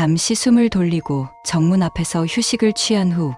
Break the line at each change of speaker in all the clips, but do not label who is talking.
잠시 숨을 돌리고 정문 앞에서 휴식을 취한 후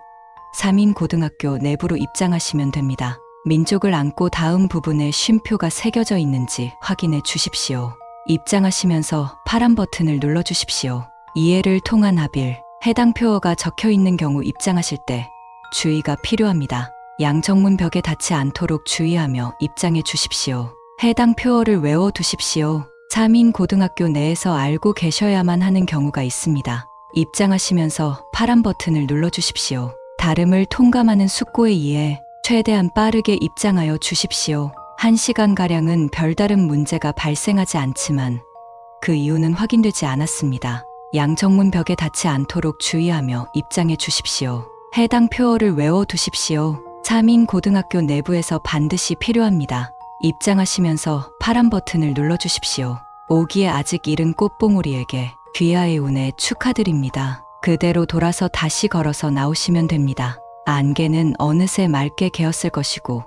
3인 고등학교 내부로 입장하시면 됩니다. 민족을 안고 다음 부분에 쉼표가 새겨져 있는지 확인해 주십시오. 입장하시면서 파란 버튼을 눌러 주십시오. 이해를 통한 합일, 해당 표어가 적혀 있는 경우 입장하실 때 주의가 필요합니다. 양정문 벽에 닿지 않도록 주의하며 입장해 주십시오. 해당 표어를 외워 두십시오. 3인 고등학교 내에서 알고 계셔야만 하는 경우가 있습니다. 입장하시면서 파란 버튼을 눌러 주십시오. 다름을 통감하는 숙고에 의해 최대한 빠르게 입장하여 주십시오. 1시간가량은 별다른 문제가 발생하지 않지만 그 이유는 확인되지 않았습니다. 양정문 벽에 닿지 않도록 주의하며 입장해 주십시오. 해당 표어를 외워 두십시오. 3인 고등학교 내부에서 반드시 필요합니다. 입장하시면서 파란 버튼을 눌러 주십시오. 오기에 아직 이른 꽃봉오리에게 귀하의 운에 축하드립니다. 그대로 돌아서 다시 걸어서 나오시면 됩니다. 안개는 어느새 맑게 개었을 것이고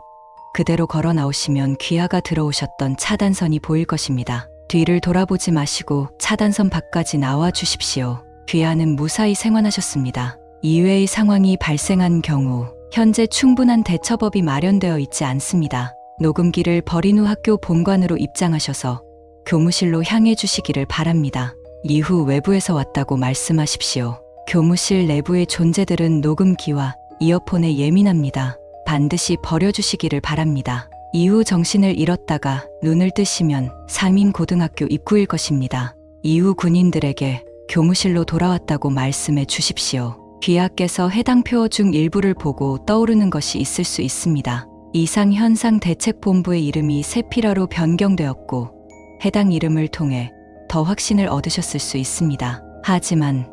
그대로 걸어 나오시면 귀하가 들어오셨던 차단선이 보일 것입니다. 뒤를 돌아보지 마시고 차단선 밖까지 나와 주십시오. 귀하는 무사히 생還하셨습니다. 이외의 상황이 발생한 경우 현재 충분한 대처법이 마련되어 있지 않습니다. 녹음기를 버린 후 학교 본관으로 입장하셔서 교무실로 향해 주시기를 바랍니다. 이후 외부에서 왔다고 말씀하십시오. 교무실 내부의 존재들은 녹음기와 이어폰에 예민합니다. 반드시 버려주시기를 바랍니다. 이후 정신을 잃었다가 눈을 뜨시면 3인 고등학교 입구일 것입니다. 이후 군인들에게 교무실로 돌아왔다고 말씀해 주십시오. 귀하께서 해당 표어 중 일부를 보고 떠오르는 것이 있을 수 있습니다. 이상 현상 대책본부의 이름이 세피라로 변경되었고 해당 이름을 통해 더 확신을 얻으셨을 수 있습니다. 하지만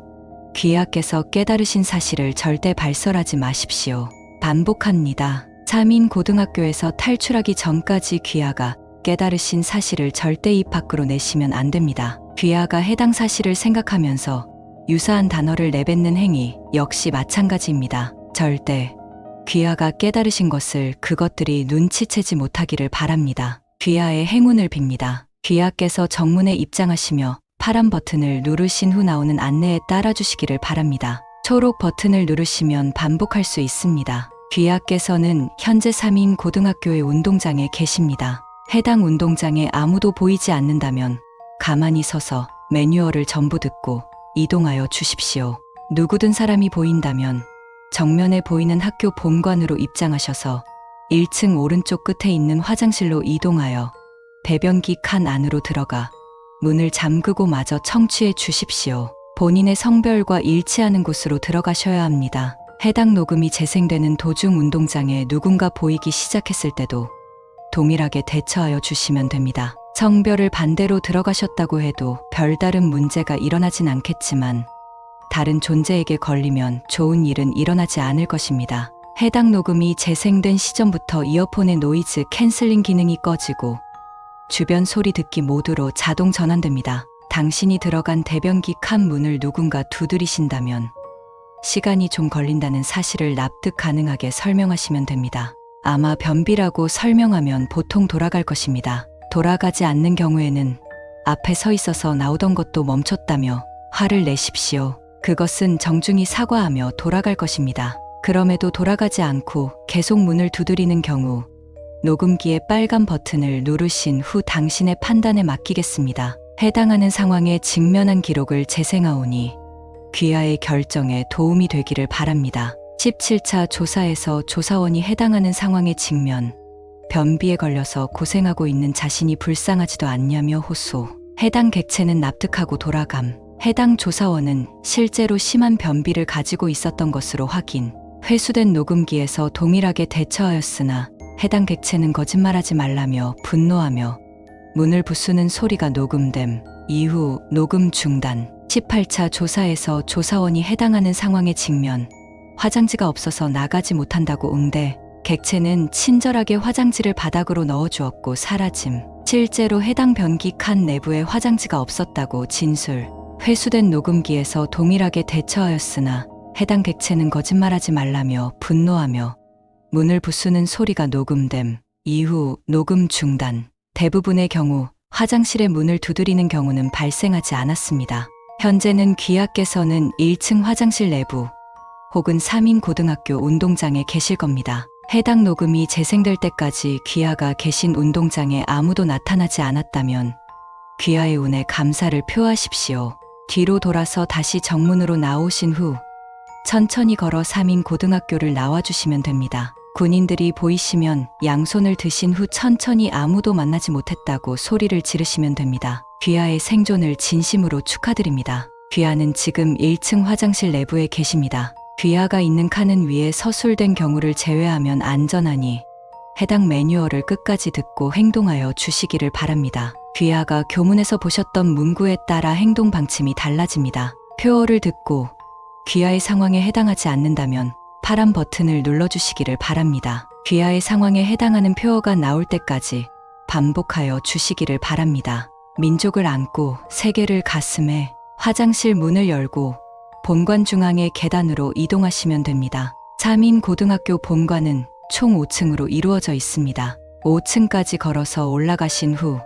귀하께서 깨달으신 사실을 절대 발설하지 마십시오. 반복합니다. 3인 고등학교에서 탈출하기 전까지 귀하가 깨달으신 사실을 절대 입 밖으로 내시면 안 됩니다. 귀하가 해당 사실을 생각하면서 유사한 단어를 내뱉는 행위 역시 마찬가지입니다. 절대 귀하가 깨달으신 것을 그것들이 눈치채지 못하기를 바랍니다. 귀하의 행운을 빕니다. 귀하께서 정문에 입장하시며 파란 버튼을 누르신 후 나오는 안내에 따라주시기를 바랍니다. 초록 버튼을 누르시면 반복할 수 있습니다. 귀하께서는 현재 3인 고등학교의 운동장에 계십니다. 해당 운동장에 아무도 보이지 않는다면 가만히 서서 매뉴얼을 전부 듣고 이동하여 주십시오. 누구든 사람이 보인다면 정면에 보이는 학교 본관으로 입장하셔서 1층 오른쪽 끝에 있는 화장실로 이동하여 배변기 칸 안으로 들어가 문을 잠그고 마저 청취해 주십시오. 본인의 성별과 일치하는 곳으로 들어가셔야 합니다. 해당 녹음이 재생되는 도중 운동장에 누군가 보이기 시작했을 때도 동일하게 대처하여 주시면 됩니다. 성별을 반대로 들어가셨다고 해도 별다른 문제가 일어나진 않겠지만 다른 존재에게 걸리면 좋은 일은 일어나지 않을 것입니다. 해당 녹음이 재생된 시점부터 이어폰의 노이즈 캔슬링 기능이 꺼지고 주변 소리 듣기 모드로 자동 전환됩니다. 당신이 들어간 대변기 칸 문을 누군가 두드리신다면 시간이 좀 걸린다는 사실을 납득 가능하게 설명하시면 됩니다. 아마 변비라고 설명하면 보통 돌아갈 것입니다. 돌아가지 않는 경우에는 앞에 서 있어서 나오던 것도 멈췄다며 화를 내십시오. 그것은 정중히 사과하며 돌아갈 것입니다. 그럼에도 돌아가지 않고 계속 문을 두드리는 경우 녹음기의 빨간 버튼을 누르신 후 당신의 판단에 맡기겠습니다. 해당하는 상황에 직면한 기록을 재생하오니 귀하의 결정에 도움이 되기를 바랍니다. 17차 조사에서 조사원이 해당하는 상황에 직면, 변비에 걸려서 고생하고 있는 자신이 불쌍하지도 않냐며 호소. 해당 객체는 납득하고 돌아감. 해당 조사원은 실제로 심한 변비를 가지고 있었던 것으로 확인. 회수된 녹음기에서 동일하게 대처하였으나 해당 객체는 거짓말하지 말라며 분노하며 문을 부수는 소리가 녹음됨. 이후 녹음 중단. 18차 조사에서 조사원이 해당하는 상황에 직면, 화장지가 없어서 나가지 못한다고 응대, 객체는 친절하게 화장지를 바닥으로 넣어주었고 사라짐. 실제로 해당 변기 칸 내부에 화장지가 없었다고 진술. 회수된 녹음기에서 동일하게 대처하였으나 해당 객체는 거짓말하지 말라며 분노하며 문을 부수는 소리가 녹음됨. 이후 녹음 중단. 대부분의 경우 화장실의 문을 두드리는 경우는 발생하지 않았습니다. 현재는 귀하께서는 1층 화장실 내부 혹은 3인 고등학교 운동장에 계실 겁니다. 해당 녹음이 재생될 때까지 귀하가 계신 운동장에 아무도 나타나지 않았다면 귀하의 운에 감사를 표하십시오. 뒤로 돌아서 다시 정문으로 나오신 후 천천히 걸어 3인 고등학교를 나와주시면 됩니다. 군인들이 보이시면 양손을 드신 후 천천히 아무도 만나지 못했다고 소리를 지르시면 됩니다. 귀하의 생존을 진심으로 축하드립니다. 귀하는 지금 1층 화장실 내부에 계십니다. 귀하가 있는 칸은 위에 서술된 경우를 제외하면 안전하니 해당 매뉴얼을 끝까지 듣고 행동하여 주시기를 바랍니다. 귀하가 교문에서 보셨던 문구에 따라 행동 방침이 달라집니다. 표어를 듣고 귀하의 상황에 해당하지 않는다면 파란 버튼을 눌러주시기를 바랍니다. 귀하의 상황에 해당하는 표어가 나올 때까지 반복하여 주시기를 바랍니다. 민족을 안고 세계를 가슴에 화장실 문을 열고 본관 중앙의 계단으로 이동하시면 됩니다. 3인 고등학교 본관은 총 5층으로 이루어져 있습니다. 5층까지 걸어서 올라가신 후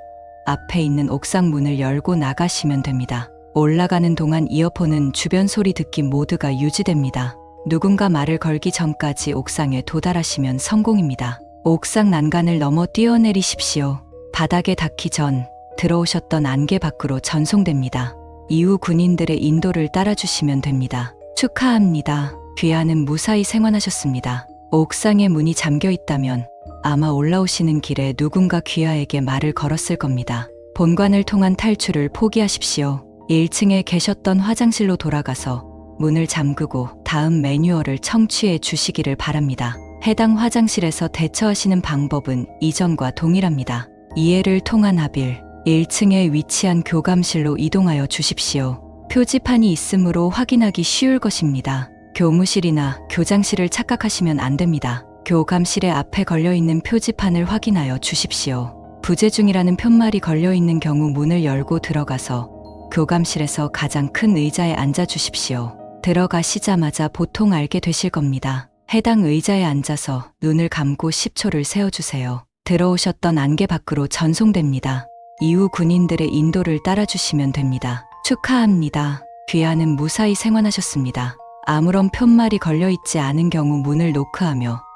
앞에 있는 옥상 문을 열고 나가시면 됩니다. 올라가는 동안 이어폰은 주변 소리 듣기 모두가 유지됩니다. 누군가 말을 걸기 전까지 옥상에 도달하시면 성공입니다. 옥상 난간을 넘어 뛰어내리십시오. 바닥에 닿기 전 들어오셨던 안개 밖으로 전송됩니다. 이후 군인들의 인도를 따라주시면 됩니다. 축하합니다. 귀하는 무사히 생還하셨습니다. 옥상에 문이 잠겨 있다면 아마 올라오시는 길에 누군가 귀하에게 말을 걸었을 겁니다. 본관을 통한 탈출을 포기하십시오. 1층에 계셨던 화장실로 돌아가서 문을 잠그고 다음 매뉴얼을 청취해 주시기를 바랍니다. 해당 화장실에서 대처하시는 방법은 이전과 동일합니다. 이해를 통한 합일 1층에 위치한 교감실로 이동하여 주십시오. 표지판이 있으므로 확인하기 쉬울 것입니다. 교무실이나 교장실을 착각하시면 안 됩니다. 교감실의 앞에 걸려 있는 표지판을 확인하여 주십시오. 부재 중이라는 편말이 걸려 있는 경우 문을 열고 들어가서 교감실에서 가장 큰 의자에 앉아 주십시오. 들어가시자마자 보통 알게 되실 겁니다. 해당 의자에 앉아서 눈을 감고 10초를 세어주세요. 들어오셨던 안개 밖으로 전송됩니다. 이후 군인들의 인도를 따라주시면 됩니다. 축하합니다. 귀하는 무사히 생還하셨습니다. 아무런 편말이 걸려있지 않은 경우 문을 노크하며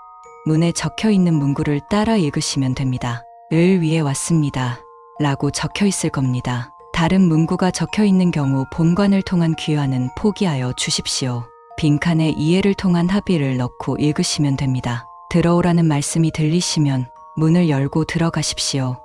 문에 적혀 있는 문구를 따라 읽으시면 됩니다. 을 위해 왔습니다. 라고 적혀 있을 겁니다. 다른 문구가 적혀 있는 경우 본관을 통한 귀환은 포기하여 주십시오. 빈칸에 이해를 통한 합의를 넣고 읽으시면 됩니다. 들어오라는 말씀이 들리시면 문을 열고 들어가십시오.